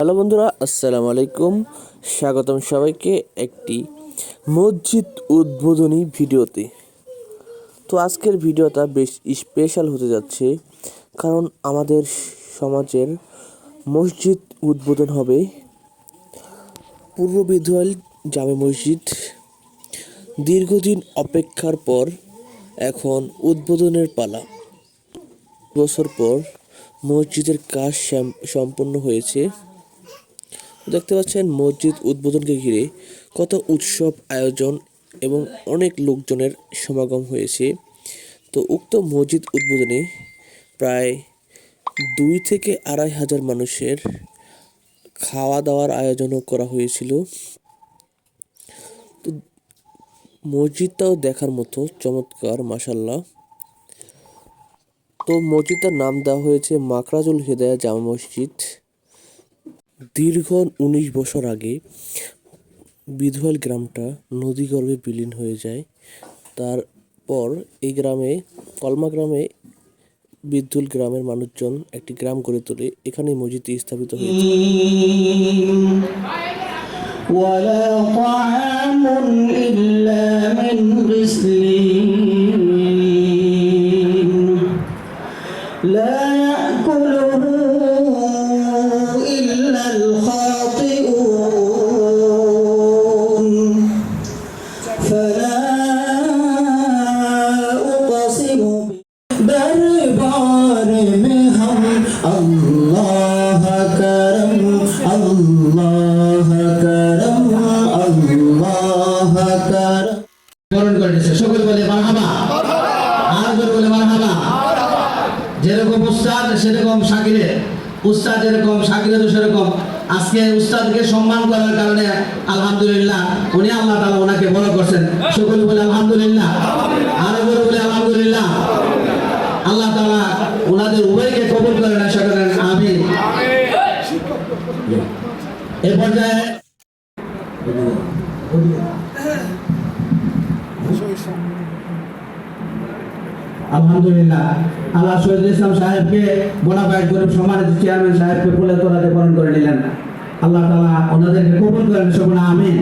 Hello বন্ধুরা, আসসালামু আলাইকুম। স্বাগতম সবাইকে একটি মসজিদ উদ্বোধনী ভিডিওতে। তো আজকের ভিডিওটা বেশ স্পেশাল হতে যাচ্ছে, কারণ আমাদের সমাজের মসজিদ উদ্বোধন হবে পূর্ব বিধুয়াল জামে মসজিদ। দীর্ঘদিন অপেক্ষার পর এখন উদ্বোধনের পালা। বছর পর মসজিদের কাজ সাম- সম্পন্ন হয়েছে। দেখতে পাচ্ছেন মসজিদ উদ্বোধনকে ঘিরে কত উৎসব, আয়োজন এবং অনেক লোকজনের সমাগম হয়েছে। তো উক্ত মসজিদ উদ্বোধনে প্রায় দুই থেকে আড়াই হাজার মানুষের খাওয়া দাওয়ার আয়োজনও করা হয়েছিল। তো মসজিদটাও দেখার মতো চমৎকার মাসাল্লাহ তো মসজিদটার নাম দেওয়া হয়েছে মাকরাজুল হেদায়া জামা মসজিদ। দীর্ঘ উনিশ বছর আগে বিধুয়াল গ্রামটা নদীগর্ভে বিলীন হয়ে যায় তারপর এই গ্রামে কলমা গ্রামে বিদ্যুল গ্রামের মানুষজন একটি গ্রাম গড়ে তোলে এখানে মসজিদটি স্থাপিত হয়েছে ولا طعام إلا من غسلين আল্লাহ করম আল্লাহ করম আল্লাহ করম বরণ করেছে সকল বলে মারহাবা। আর বলে মারহাবা। যেরকম উস্তাদ, সেরকম শাকিরে উস্তাদ যেরকম শাকিরেরও সেরকম। আজকে উস্তাদকে সম্মান করার কারণে, আলহামদুলিল্লাহ, উনি আল্লাহ তালা ওনাকে বড় করছেন। সকল বলে আলহামদুলিল্লাহ। এ পর্যায়ে আলহামদুলিল্লাহ, আল্লাহ শহীদ ইসলাম সাহেবকে সাহেবকে ফুলের তোলাতে বরণ করে নিলেন। আল্লাহ তাআলা ওনাদেরকে কবুল করেন, সকলে আমিন।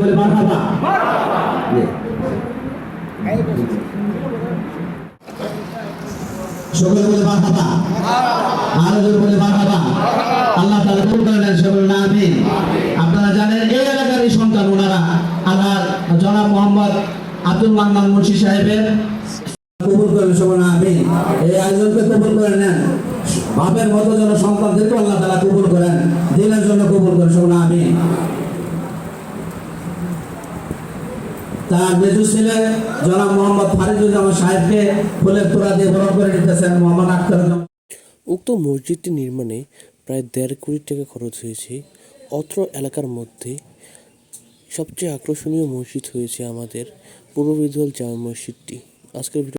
বলে মারহাবা। সকলে বলে মারহাবা আরও জোরে বলে মারহাবা আল্লাহ তাআলা কবুল করে নেন সকলে না আমিন। আপনারা জানেন, এই এলাকারই সন্তান ওনারা আল্লাহ জনাব মোহাম্মদ আব্দুল মান্নান মুন্সি সাহেবের কবুল করেন সকলে আমিন। এই আয়োজনকে কবুল করে নেন। বাপের মতো যেন সন্তানদেরকে আল্লাহ তাআলা কবুল করেন দিনের জন্য কবুল করেন সকলে আমিন। তার মেজু ছেলে, জনাব মোহাম্মদ ফারিদুজ্জামান সাহেবকে ফুলের তোড়া দিয়ে বরণ করে নিতেছেন মোহাম্মদ আখতারুজ্জামান। উক্ত মসজিদটি নির্মাণে প্রায় দেড় কোটি টাকা খরচ হয়েছে। অত্র এলাকার মধ্যে সবচেয়ে আকর্ষণীয় মসজিদ হয়েছে আমাদের পূর্ব বিধল জামা মসজিদটি। আজকের